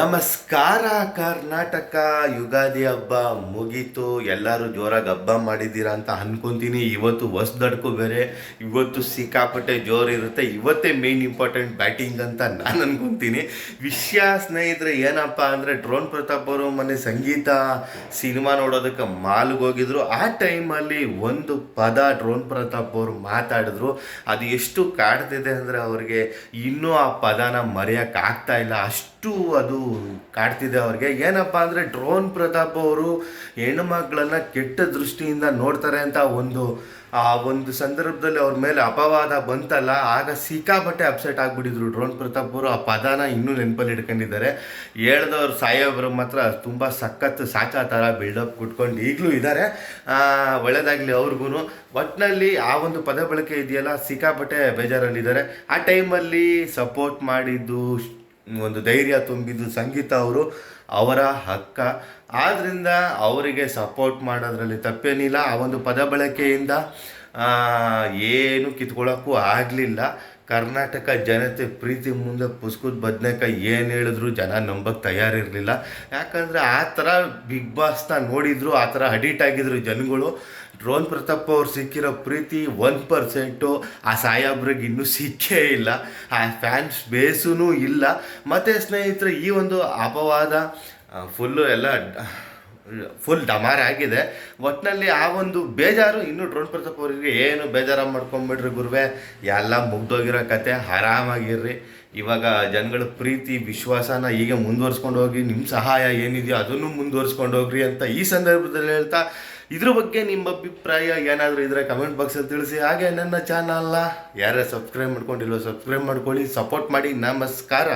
ನಮಸ್ಕಾರ, ಕರ್ನಾಟಕ. ಯುಗಾದಿ ಹಬ್ಬ ಮುಗೀತು. ಎಲ್ಲರೂ ಜೋರಾಗಿ ಹಬ್ಬ ಮಾಡಿದ್ದೀರಾ ಅಂತ ಅನ್ಕೊಂತೀನಿ. ಇವತ್ತು ಹೊಸ್ದಡ್ಕು ಬೇರೆ, ಇವತ್ತು ಸಿಕ್ಕಾಪಟ್ಟೆ ಜೋರು ಇರುತ್ತೆ. ಇವತ್ತೇ ಮೇನ್ ಇಂಪಾರ್ಟೆಂಟ್ ಬ್ಯಾಟಿಂಗ್ ಅಂತ ನಾನು ಅನ್ಕೊಂತೀನಿ. ವಿಷಯ ಸ್ನೇಹಿತರೆ, ಏನಪ್ಪ ಅಂದರೆ, ಡ್ರೋನ್ ಪ್ರತಾಪ್ ಅವರು ಮೊನ್ನೆ ಸಂಗೀತ ಸಿನಿಮಾ ನೋಡೋದಕ್ಕೆ ಮಾಲ್ಗೆ ಹೋಗಿದ್ರು. ಆ ಟೈಮಲ್ಲಿ ಒಂದು ಪದ ಡ್ರೋನ್ ಪ್ರತಾಪ್ ಅವರು ಮಾತಾಡಿದ್ರು. ಅದು ಎಷ್ಟು ಕಾಡ್ತಿದೆ ಅಂದರೆ ಅವ್ರಿಗೆ ಇನ್ನೂ ಆ ಪದನ ಮರೆಯೋಕ್ಕಾಗ್ತಾ ಇಲ್ಲ. ಅಷ್ಟು ಅದು ಕಾಡ್ತಿದೆ ಅವ್ರಿಗೆ. ಏನಪ್ಪ ಅಂದರೆ ಡ್ರೋನ್ ಪ್ರತಾಪ್ ಅವರು ಹೆಣ್ಣುಮಕ್ಕಳನ್ನ ಕೆಟ್ಟ ದೃಷ್ಟಿಯಿಂದ ನೋಡ್ತಾರೆ ಅಂತ ಒಂದು, ಆ ಒಂದು ಸಂದರ್ಭದಲ್ಲಿ ಅವ್ರ ಮೇಲೆ ಅಪವಾದ ಬಂತಲ್ಲ, ಆಗ ಸಿಕ್ಕಾಪಟ್ಟೆ ಅಪ್ಸೆಟ್ ಆಗಿಬಿಟ್ಟಿದ್ರು ಡ್ರೋನ್ ಪ್ರತಾಪ್ ಅವರು. ಆ ಪದಾನ ಇನ್ನೂ ನೆನಪಲ್ಲಿ ಇಟ್ಕೊಂಡಿದ್ದಾರೆ. ಹೇಳ್ದವ್ರು ಸಾಯೋಬ್ರು ಮಾತ್ರ ತುಂಬ ಸಖತ್ ಸಾಚಾ ಥರ ಬಿಲ್ಡಪ್ ಕುಟ್ಕೊಂಡು ಈಗಲೂ ಇದ್ದಾರೆ ಒಳ್ಳೇದಾಗಲಿ ಅವ್ರಿಗೂ ಒಟ್ಟಿನಲ್ಲಿ ಆ ಒಂದು ಪದ ಬಳಕೆ ಇದೆಯಲ್ಲ, ಸಿಕ್ಕಾಪಟ್ಟೆ ಬೇಜಾರಲ್ಲಿದ್ದಾರೆ. ಆ ಟೈಮಲ್ಲಿ ಸಪೋರ್ಟ್ ಮಾಡಿದ್ದು ಒಂದು ಧೈರ್ಯ ತುಂಬಿದ್ದು ಸಂಗೀತ ಅವರು, ಅವರ ಹಕ್ಕ. ಆದ್ದರಿಂದ ಅವರಿಗೆ ಸಪೋರ್ಟ್ ಮಾಡೋದ್ರಲ್ಲಿ ತಪ್ಪೇನಿಲ್ಲ. ಆ ಒಂದು ಪದ ಬಳಕೆಯಿಂದ ಏನು ಕಿತ್ಕೊಳ್ಳೋಕ್ಕೂ ಆಗಲಿಲ್ಲ. ಕರ್ನಾಟಕ ಜನತೆ ಪ್ರೀತಿ ಮುಂದೆ ಪುಸ್ಕುದ ಬದನೇಕಾಯಿ ಏನು ಹೇಳಿದ್ರು ಜನ ನಂಬಕ್ಕೆ ತಯಾರಿರಲಿಲ್ಲ. ಯಾಕಂದರೆ ಆ ಥರ ಬಿಗ್ ಬಾಸ್ನ ನೋಡಿದ್ರು, ಆ ಥರ ಅಡಿಟ್ ಆಗಿದ್ರು ಜನಗಳು. ಡ್ರೋನ್ ಪ್ರತಾಪ್ ಅವ್ರು ಸಿಕ್ಕಿರೋ ಪ್ರೀತಿ ಒನ್ ಪರ್ಸೆಂಟು ಆ ಸಾಯಾಬ್ರಿಗೆ ಇನ್ನೂ ಸಿಕ್ಕೇ ಇಲ್ಲ. ಆ ಫ್ಯಾನ್ಸ್ ಬೇಸೂ ಇಲ್ಲ. ಮತ್ತು ಸ್ನೇಹಿತರೆ, ಈ ಒಂದು ಅಪವಾದ ಫುಲ್ಲು ಎಲ್ಲ ಫುಲ್ ಡಮಾರ ಆಗಿದೆ. ಒಟ್ಟಿನಲ್ಲಿ ಆ ಒಂದು ಬೇಜಾರು ಇನ್ನೂ ಡ್ರೋನ್ ಪ್ರತಾಪ್ ಅವರಿಗೆ ಏನು ಬೇಜಾರ ಮಾಡ್ಕೊಂಬಿಡ್ರಿ ಗುರುವೆ. ಎಲ್ಲ ಮುಗ್ದೋಗಿರೋ ಕತೆ, ಆರಾಮಾಗಿರ್ರಿ. ಇವಾಗ ಜನಗಳ ಪ್ರೀತಿ, ವಿಶ್ವಾಸನ ಹೀಗೆ ಮುಂದುವರ್ಸ್ಕೊಂಡು ಹೋಗಿ ನಿಮ್ಮ ಸಹಾಯ ಏನಿದೆಯೋ ಅದನ್ನು ಮುಂದುವರ್ಸ್ಕೊಂಡು ಹೋಗ್ರಿ ಅಂತ ಈ ಸಂದರ್ಭದಲ್ಲಿ ಹೇಳ್ತಾ, ಇದ್ರ ಬಗ್ಗೆ ನಿಮ್ಮ ಅಭಿಪ್ರಾಯ ಏನಾದರೂ ಇದ್ರೆ ಕಮೆಂಟ್ ಬಾಕ್ಸಲ್ಲಿ ತಿಳಿಸಿ. ಹಾಗೆ ನನ್ನ ಚಾನಲ್ನ ಯಾರ್ಯಾರು ಸಬ್ಸ್ಕ್ರೈಬ್ ಮಾಡ್ಕೊಂಡಿಲ್ವೋ ಸಬ್ಸ್ಕ್ರೈಬ್ ಮಾಡ್ಕೊಳ್ಳಿ ಸಪೋರ್ಟ್ ಮಾಡಿ. ನಮಸ್ಕಾರ.